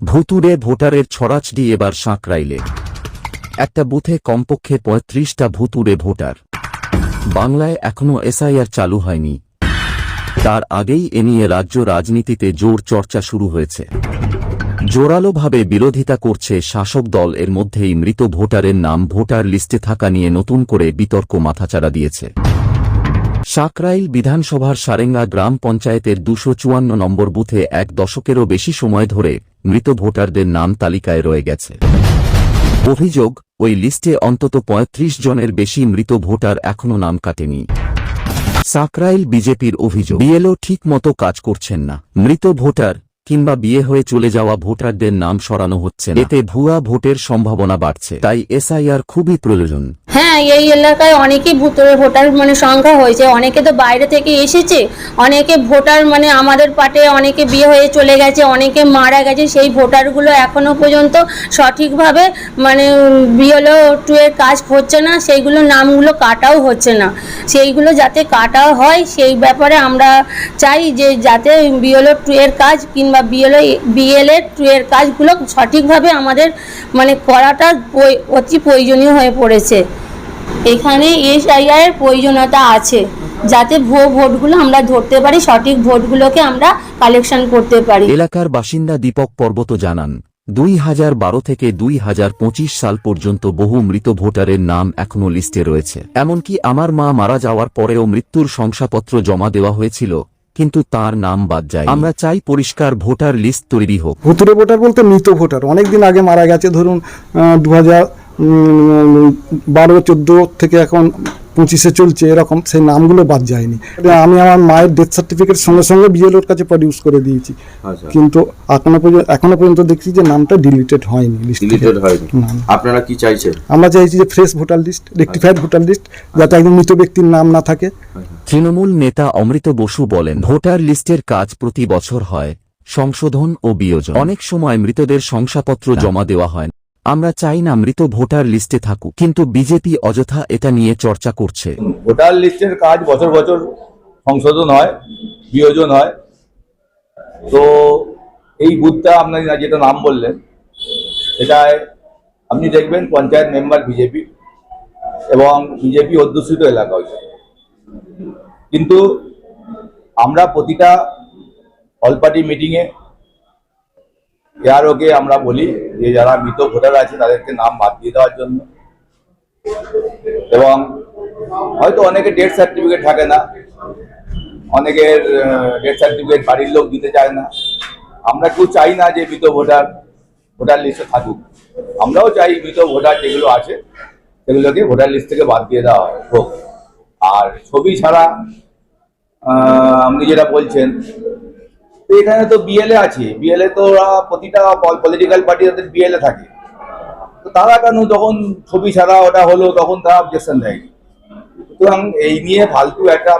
ভুতুরে ভোটারের ছড়াছড়ি এবার সাঁকরাইলে একটা বুথে কমপক্ষে পঁয়ত্রিশটা ভুতুরে ভোটার। বাংলায় এখনও এসআইআর চালু হয়নি। তার আগেই এ নিয়ে রাজ্য রাজনীতিতে জোর চর্চা শুরু হয়েছে। জোরালোভাবে বিরোধিতা করছে শাসক দল, এর মধ্যেই মৃত ভোটারের নাম ভোটার লিস্টে থাকা নিয়ে নতুন করে বিতর্ক মাথাচাড়া দিয়েছে। সাকরাইল বিধানসভার সারেঙ্গা গ্রাম পঞ্চায়েতের দুশো চুয়ান্ন নম্বর বুথে এক দশকেরও বেশি সময় ধরে মৃত ভোটারদের নাম তালিকায় রয়ে গেছে। অভিযোগ, ওই লিস্টে অন্তত ৩৫ জনের বেশি মৃত ভোটার এখনও নাম কাটেনি। সাকরাইল বিজেপির অভিযোগ, বিএলও ঠিক মতো কাজ করছেন না। মৃত ভোটার কিংবা বিয়ে হয়ে চলে যাওয়া ভোটারদের নাম সরানো হচ্ছে। এতে ভুয়া ভোটের সম্ভাবনা বাড়ছে। তাই এসআইআর খুবই প্রয়োজন। হ্যাঁ এই এলাকায় অনেকেই ভোটার মানে সংখ্যা হয়েছে। অনেকে তো বাইরে থেকে এসেছে। অনেকে ভোটার মানে আমাদের পার্টে অনেকে বিয়ে হয়ে চলে গেছে, অনেকে মারা গেছে। সেই ভোটারগুলো এখনও পর্যন্ত সঠিকভাবে মানে বিএলও টু এর কাজ হচ্ছে না। সেইগুলো নামগুলো কাটাও হচ্ছে না। সেইগুলো যাতে কাটাও হয়, সেই ব্যাপারে আমরা চাই যে যাতে বিএলও টু এর কাজ কিংবা বিএলও বিএলএ এর কাজগুলো সঠিকভাবে আমাদের মানে করাটা অতি প্রয়োজনীয় হয়ে পড়েছে। এখানে এসআইআর প্রয়োজনীয়তা আছে, যাতে ভুয়ো ভোটগুলো আমরা ধরতে পারি, সঠিক ভোটগুলোকে আমরা কালেকশন করতে পারি। এলাকার বাসিন্দা দীপক পর্বত জানান, দুই হাজার বারো থেকে দুই হাজার পঁচিশ সাল পর্যন্ত বহু মৃত ভোটারের নাম এখনও লিস্টে রয়েছে। এমনকি আমার মা মারা যাওয়ার পরেও মৃত্যুর শংসাপত্র জমা দেওয়া হয়েছিল কিন্তু তার নাম বাদ যায় আমরা চাই পরিষ্কার ভোটার লিস্ট তৈরি হোক। ভুতুরে ভোটার বলতে মৃত ভোটার। অনেকদিন আগে মারা গেছে ধরুন দু হাজার বারো চোদ্দ থেকে এখন পঁচিশে চলছে এরকম সেই নামগুলো বাদ যায়নি। আমি আমার মায়ের ডেথ সার্টিফিকেট সঙ্গে সঙ্গে বিএলওর কাছে প্রডিউস করে দিয়েছি। আচ্ছা। কিন্তু এখনও পর্যন্ত এখনও পর্যন্ত দেখছি যে নামটা ডিলিটেড হয়নি ডিলিটেড হয়নি। আপনারা কি চাইছেন? আমরা চাইছি যে fresh voter list rectified voter list যাতে একদম মৃত ব্যক্তির নাম না থাকে। তৃণমূল নেতা অমৃত বসু বলেন ভোটার লিস্টের কাজ প্রতি বছর হয় সংশোধন ও বিয়োজন। অনেক সময় মৃতদের শংসাপত্র জমা দেওয়া হয়। আমরা চাই না মৃত ভোটার লিস্টে থাকুক, কিন্তু বিজেপি অযথা এটা নিয়ে চর্চা করছে। ভোটার লিস্টের কাজ বছর বছর সংশোধন হয়, বিয়োজন হয়। তো এই বুথটা আপনার যেটা নাম বললেন এটায় আপনি দেখবেন পঞ্চায়েত মেম্বার বিজেপি এবং বিজেপি অধ্যুষিত এলাকা হয়েছে। কিন্তু আমরা প্রতিটা অল পার্টি মিটিংয়ে এআরওকে আমরা বলি যে যারা মৃত ভোটার আছে তাদেরকে নাম বাদ দিয়ে দেওয়ার জন্য। এবং হয়তো অনেকে ডেথ সার্টিফিকেট থাকে না, অনেকের ডেথ সার্টিফিকেট বাড়ির লোক দিতে চায় না। আমরা কেউ চাই না যে মৃত ভোটার ভোটার লিস্টে থাকুক। আমরাও চাই মৃত ভোটার যেগুলো আছে, সেগুলোকে ভোটার লিস্ট থেকে বাদ দিয়ে দেওয়া হোক। আর ছবি ছাড়া আপনি যেটা বলছেন তো এখানে তো বিএলএ আছে। বিএলএ তো ওরা প্রতিটা পলিটিক্যাল পার্টি তাদের বিএলএ থাকে। তো তারা কেন যখন ছবি ছাড়া ওটা হলো তখন তারা অবজেকশন দেয়নি। সুতরাং এই নিয়ে ফালতু একটা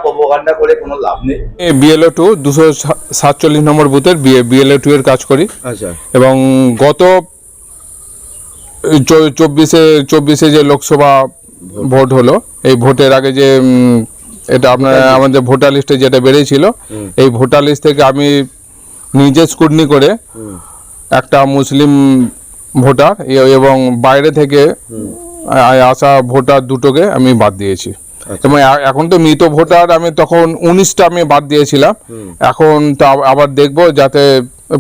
করে কোনো লাভ নেই। বিএলও টু দুশো সাতচল্লিশ নম্বর বুথের বিএলও টু এর কাজ করি। আচ্ছা। এবং গত চব্বিশে চব্বিশে যে লোকসভা ভোট। হলো এই ভোটের আগে যে এটা আপনার আমাদের ভোটার লিস্টে যেটা বেরিয়েছিল এই ভোটার লিস্ট থেকে আমি নিজে স্কুটনি করে একটা মুসলিম ভোটার এবং বাইরে থেকে আসা ভোটার দুটোকে আমি বাদ দিয়েছি। এবং এখন তো মৃত ভোটার আমি তখন উনিশটা আমি বাদ দিয়েছিলাম। এখন তো আবার দেখব যাতে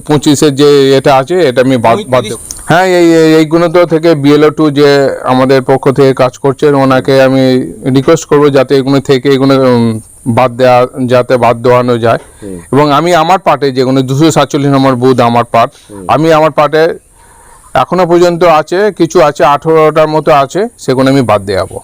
পঁচিশের যে এটা আছে এটা আমি বাদ বাদ দেবো। হ্যাঁ এই এই- এইগুলো তো থেকে বিএলও টু যে আমাদের পক্ষ থেকে কাজ করছেন ওনাকে আমি রিকোয়েস্ট করব যাতে এগুলো থেকে এগুলো বাদ দেওয়া যাতে বাদ দেওয়ানো যায়। এবং আমি আমার পার্টে যেগুলো দুশো সাতচল্লিশ নম্বর বুধ আমার পার্ট আমি আমার পার্টে এখনও পর্যন্ত আছে কিছু আছে আঠেরোটার মতো আছে সেগুলো আমি বাদ দেওয়াবো